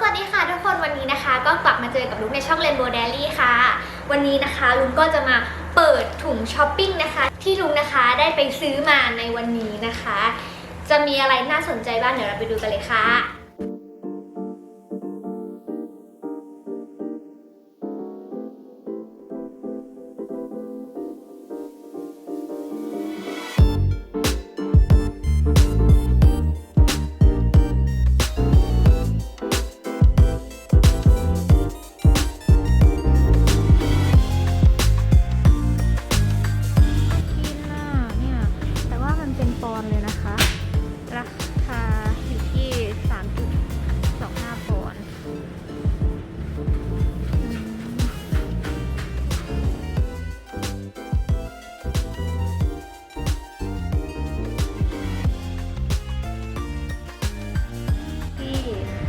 สวัสดีค่ะทุกคนวันนี้นะคะ ก็กลับมาเจอกับลุงในช่องเรนโบว์เดลี่ค่ะ วันนี้นะคะลุงก็จะมาเปิดถุงช้อปปิ้งนะคะ ที่ลุงนะคะได้ไปซื้อมาในวันนี้นะคะ จะมีอะไรน่าสนใจบ้างเดี๋ยวเราไปดูกันเลยค่ะ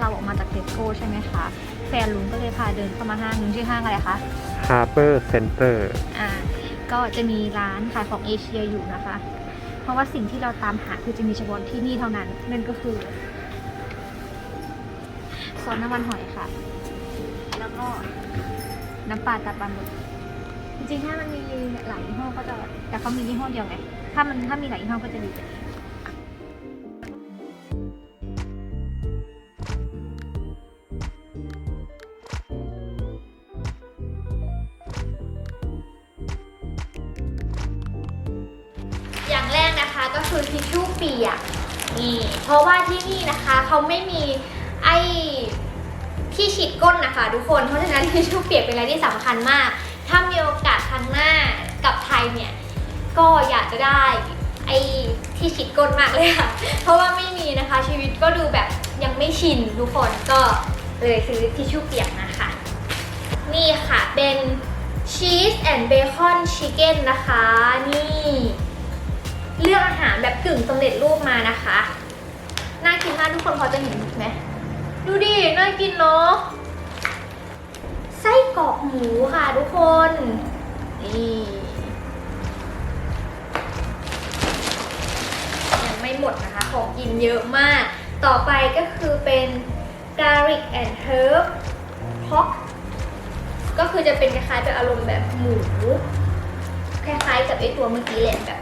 เราออกมาจากเทสโก้ใช่ไหมคะ แฟนลุงก็เลยพาเดินเข้ามาห้างนึงชื่อห้างอะไรคะ Harbor Center อ่าก็จะมีร้านขายของเอเชียอยู่นะคะ เพราะว่าสิ่งที่เราตามหาคือจะมีเฉพาะที่นี่เท่านั้น นั่นก็คือซอสน้ำมันหอยค่ะ แล้วก็น้ำปลาตาปลาหมึกจริงๆถ้ามันมีหลายยี่ห้อก็จะแต่เขามียี่ห้อเดียวไง ถ้ามันถ้ามีหลายยี่ห้อก็จะดี ทิชชู่เปียกนี่เพราะว่าที่นี่นะคะเขาไม่มีไอ้ที่ฉีดก้นนะคะทุกคน เพราะฉะนั้นทิชชู่เปียกเป็นอะไรที่สำคัญมาก ถ้ามีโอกาสครั้งหน้ากับไทยเนี่ย ก็อยากจะได้ไอ้ที่ฉีดก้นมากเลยค่ะ เพราะว่าไม่มีนะคะชีวิตก็ดูแบบยังไม่ชินทุกคนก็เลยซื้อทิชชู่เปียกนะคะ นี่ค่ะเป็นชีสแอนด์เบคอนชิคเก้นนะคะ นี่ เลือกอาหารแบบกึ่งสำเร็จรูปมานะคะ น่ากินมากทุกคนพอจะเห็นไหมดูดิ น่ากินเนาะ ไส้กรอกหมูค่ะทุกคน นี่ยังไม่หมดนะคะ ของกินเยอะมาก ต่อไปก็คือเป็น garlic and herb pork ก็คือจะเป็นคล้ายๆแบบอารมณ์แบบหมู คล้ายๆกับไอตัวเมื่อกี้แหละแบบ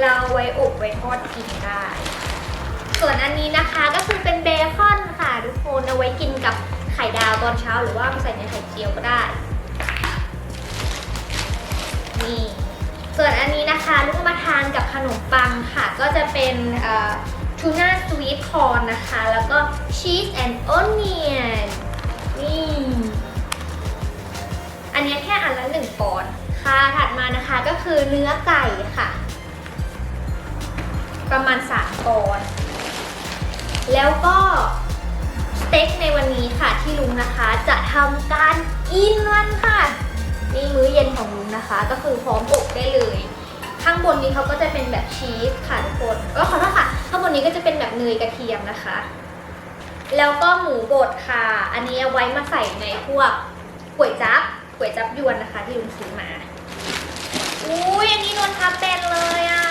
เราไว้อบไว้ทอดกินได้ ส่วนอันนี้นะคะก็คือเป็นเบคอนค่ะทุกคนเอาไว้กินกับไข่ดาวตอนเช้า หรือว่าใส่ในไข่เจียวก็ได้ นี่ ส่วนอันนี้นะคะลูกมาทานกับขนมปังค่ะ ก็จะเป็นทูน่าสวีทคอร์นนะคะ แล้วก็ชีสแอนด์ออนเนียนนี่ อันนี้แค่อันละหนึ่งปอนด์ค่ะ ถัดมานะคะก็คือเนื้อไก่ค่ะ ประมาณสามปอนด์แล้วก็สเต็กในวันนี้ค่ะที่ลุงนะคะจะทำการกินมันค่ะนี่มื้อเย็นของลุงนะคะ ก็คือพร้อมอบได้เลย ข้างบนนี้เขาก็จะเป็นแบบชีสค่ะทุกคนก็ขอโทษค่ะ ข้างบนนี้ก็จะเป็นแบบเนยกระเทียมนะคะ แล้วก็หมูบดค่ะ อันนี้เอาไว้มาใส่ในพวกก๋วยจั๊บก๋วยจั๊บยวนนะคะ ที่ลุงซื้อมาอุ้ยอันนี้นทับเป็นเลยอะ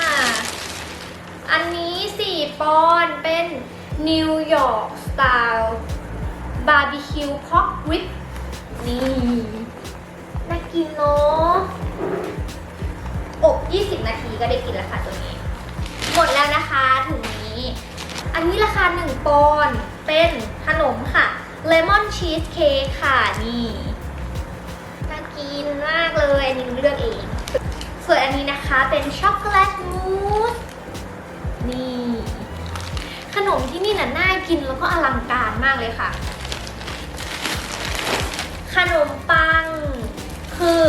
อันนี้ 4 ปอนด์เป็น นิวยอร์กสไตล์บาร์บีคิวพ็อกริบนี่น่ากินเนาะอบ 20 นาทีก็ได้กินแล้วค่ะตัวนี้ หมดแล้วนะคะถุงนี้ อันนี้ราคา 1 ปอนด์เป็นขนมค่ะเลมอนชีสเค้กค่ะนี่น่ากินมากเลยอันนี้เลือกเอง ส่วนอันนี้นะคะเป็นช็อกโกแลตมูสนี่ นมที่นี่น่ะน่ากินแล้วก็อลังการมากเลยค่ะ ขนมปัง คือ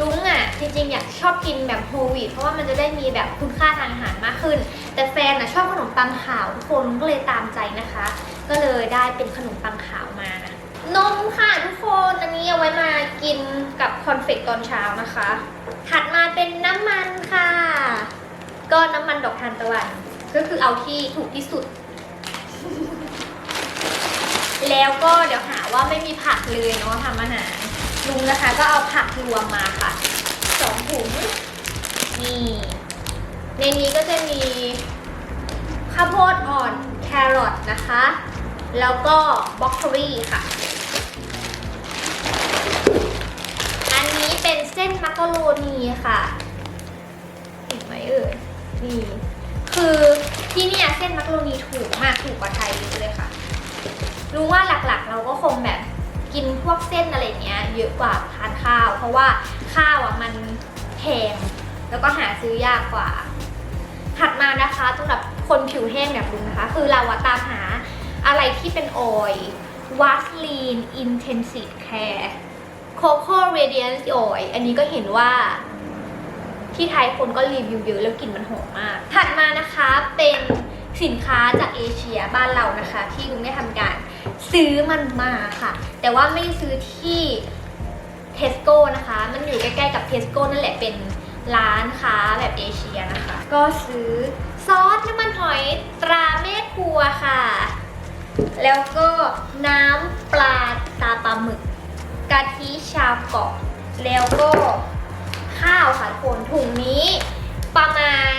ลุงอะจริงๆอยากชอบกินแบบโฮลวีตเพราะว่ามันจะได้มีแบบคุณค่าทางอาหารมากขึ้น แต่แฟนอะชอบขนมปังขาวทุกคนก็เลยตามใจนะคะ ก็เลยได้เป็นขนมปังขาวมานมค่ะทุกคนอันนี้เอาไว้มากินกับคอนเฟกตอนเช้านะคะ ถัดมาเป็นน้ำมันค่ะ ก็น้ำมันดอกทานตะวัน ก็คือเอาที่ถูกที่สุด แล้วก็เดี๋ยวหาว่าไม่มีผักเลยเนาะทำอาหารลุงนะคะก็เอาผักรวมมาค่ะสองถุงนี่ในนี้ก็จะมีข้าวโพดอ่อนแครอทนะคะ แล้วก็บล็อกโคลี่ค่ะ อันนี้เป็นเส้นมักกะโรนีค่ะเห็นไหมเอ่ยนี่ คือที่เนี่ยเส้นมักโรนีถูกมากถูกกว่าไทยเยอะเลยค่ะ รู้ว่าหลักๆ เราก็คงแบบกินพวกเส้นอะไรเนี้ย เยอะกว่าทานข้าว เพราะว่าข้าวอะมันแพงแล้วก็หาซื้อยากกว่า ถัดมานะคะสำหรับคนผิวแห้งแบบลุงนะคะ คือเราอะตามหาอะไรที่เป็นออยล์วัสลีนอินเทนซีฟแคร์โคโค่เรเดียนออยอันนี้ก็เห็นว่า ที่ไทยคนก็รีวิวเยอะแล้วกลิ่นมันหอมมาก ถัดมานะคะเป็นสินค้าจากเอเชียบ้านเรานะคะ ที่ลุงได้ทำการซื้อมันมาค่ะ แต่ว่าไม่ได้ซื้อที่เทสโก้นะคะ มันอยู่ใกล้ๆกับเทสโก้นั่นแหละเป็นร้านค้าแบบเอเชียนะคะ ก็ซื้อซอสน้ำมันหอยตราแม่ครัวค่ะ แล้วก็น้ำปลาตาปลาหมึกกะทิชาวเกาะแล้วก็ ข้าวค่ะทุกคนถุงนี้ประมาณ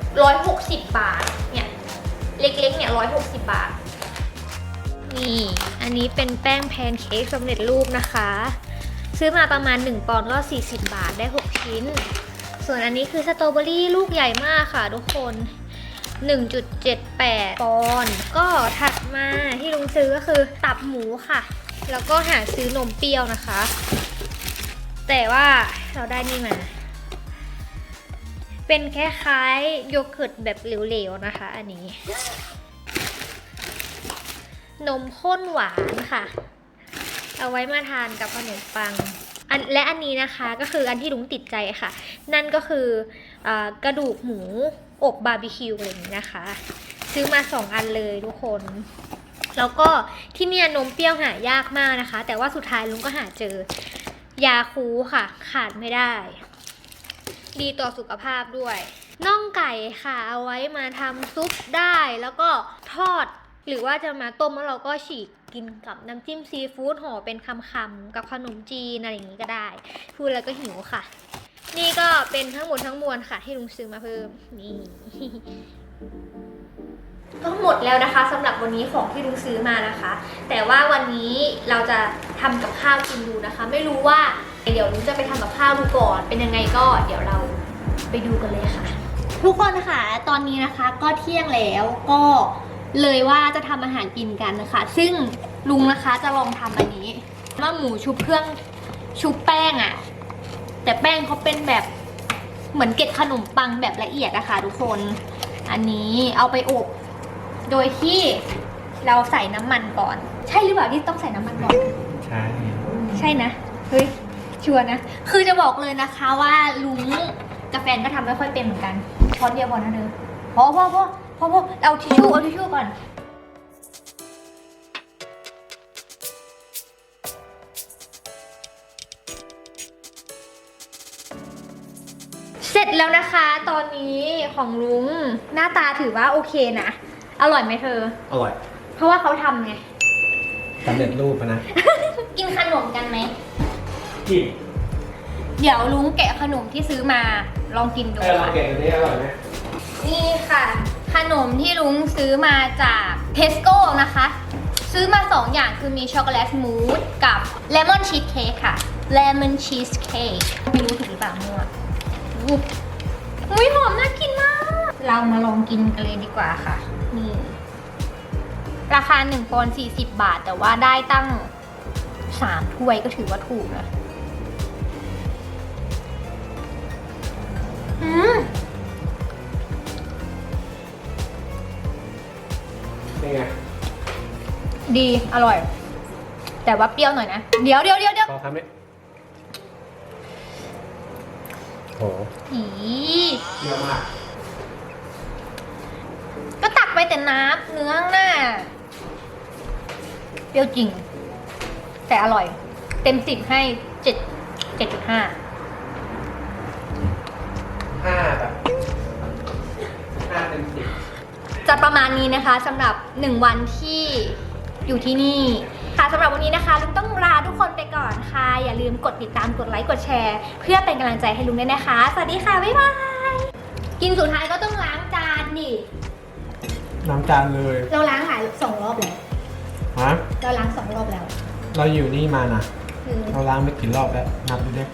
160 บาท เนี่ย เล็กๆ เนี่ย 160 บาท นี่ อันนี้เป็นแป้งแพนเค้กสำเร็จรูปนะคะ ซื้อมาประมาณ 1 ปอนด์ก็ 40 บาทได้ 6 ชิ้น ส่วนอันนี้คือสตรอเบอรี่ลูกใหญ่มากค่ะทุกคน 1.78 ปอนด์ ก็ถัดมาที่ลุงซื้อก็คือตับหมูค่ะ แล้วก็หาซื้อนมเปรี้ยวนะคะ แต่ว่าเราได้นี่มา เป็นคล้ายๆโยเกิร์ตแบบเหลวๆนะคะ อันนี้ นมข้นหวานค่ะ เอาไว้มาทานกับขนมปังอันและอันนี้นะคะก็คืออันที่ลุงติดใจค่ะ นั่นก็คืออกระดูกหมูอบบาร์บีคิวอะไรอย่างนี้นะคะ ซื้อมาสองอันเลยทุกคน แล้วก็ที่เนี่ยนมเปรี้ยวหายากมากนะคะ แต่ว่าสุดท้ายลุงก็หาเจอ ยาคูค่ะ ขาดไม่ได้ ดีต่อสุขภาพด้วยน่องไก่ค่ะเอาไว้มาทำซุปได้ แล้วก็ทอด หรือว่าจะมาต้มแล้วเราก็ฉีกกินกับน้ำจิ้มซีฟู้ดห่อเป็นคำๆกับขนมจีนอะไรอย่างนี้ก็ได้ พูดแล้วก็หิวค่ะ นี่ก็เป็นทั้งหมดทั้งมวลค่ะ ที่ลุงซื้อมาเพิ่มนี่ ก็หมดแล้วนะคะสำหรับวันนี้ของที่ลุงซื้อมานะคะ แต่ว่าวันนี้เราจะทำกับข้าวกินดูนะคะ ไม่รู้ว่าเดี๋ยวลุงจะไปทำกับข้าวดูก่อน เป็นยังไงก็เดี๋ยวเราไปดูกันเลยค่ะ ทุกคนค่ะตอนนี้นะคะก็เที่ยงแล้วก็เลยว่าจะทำอาหารกินกันนะคะ ซึ่งลุงนะคะจะลองทำอันนี้ว่าหมูชุบเครื่องชุบแป้งอะ แต่แป้งเขาเป็นแบบเหมือนเกล็ดขนมปังแบบละเอียดนะคะทุกคน อันนี้เอาไปอบ โดยที่เราใส่น้ำมันก่อน ใช่หรือเปล่าที่ต้องใส่น้ำมันก่อน ใช่ ใช่นะ เฮ้ย ชัวร์นะ คือจะบอกเลยนะคะว่าลุงกับแฟนก็ทำไม่ค่อยเป็นเหมือนกันช้อนเดียวพอนะเธอพอพอพอพอพอเอาทิชชู่เอาทิชชู่ก่อนเสร็จแล้วนะคะ ตอนนี้ของลุงหน้าตาถือว่าโอเคนะ อร่อยไหมเธอ อร่อยเพราะว่าเขาทำไง สำเร็จรูปนะกินขนมกันไหม กินเดี๋ยวลุงแกะขนมที่ซื้อมาลองกินดูเออเราค่ะ แกะอันนี้อร่อยไหมนี่ค่ะ ขนมที่ลุงซื้อมาจากเทสโก้นะคะ ซื้อมา 2 อย่างคือมีช็อกโกแลตมูสกับเลมอนชีสเค้กค่ะเลมอนชีสเค้กไม่รู้ถูกหรือเปล่ามั่วอุ๊ยอุ้ยหอมน่ากินมาก เรามาลองกินกันเลยดีกว่าค่ะ นี่ราคา1ปอนด์40 บาท แต่ว่าได้ตั้ง 3 ถ้วยก็ถือว่าถูกนะอืมนี่ไงดี อร่อย แต่ว่าเปรี้ยวหน่อยนะ เดี๋ยวเดี๋ยวเดี๋ยวเดี๋ยวพอทำไหมโหอีเยอะมากก็ตัก ไปแต่น้ำเนื้อข้างหน้า เปรี้ยวจริง แต่อร่อย เต็มสิบให้เจ็ดเจ็ดจุดห้าห้าแบบห้าเต็มสิบจะประมาณนี้นะคะสำหรับ 1 วันที่อยู่ที่นี่ ค่ะสำหรับวันนี้นะคะลุงต้องลาทุกคนไปก่อนค่ะ อย่าลืมกดติดตามกดไลค์กดแชร์ เพื่อเป็นกำลังใจให้ลุงด้วยนะคะ สวัสดีค่ะ บ๊ายบาย กินสุดท้ายก็ต้อง ล้างจานดิน้ำจานเลย เราล้างหลายสองรอบแล้ว ฮะ เราล้างสองรอบแล้ว เราอยู่นี่มานะคือ เราล้างไปกี่รอบแล้ว นับดูดิ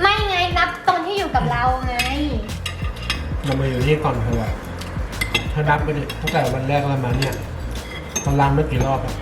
ไม่ไงนับตอนที่อยู่กับเราไง เรามาอยู่นี่ก่อนเถอะถ้านับไปดิตั้งแต่วันแรกเรามาเนี่ย เราล้างไปกี่รอบอะ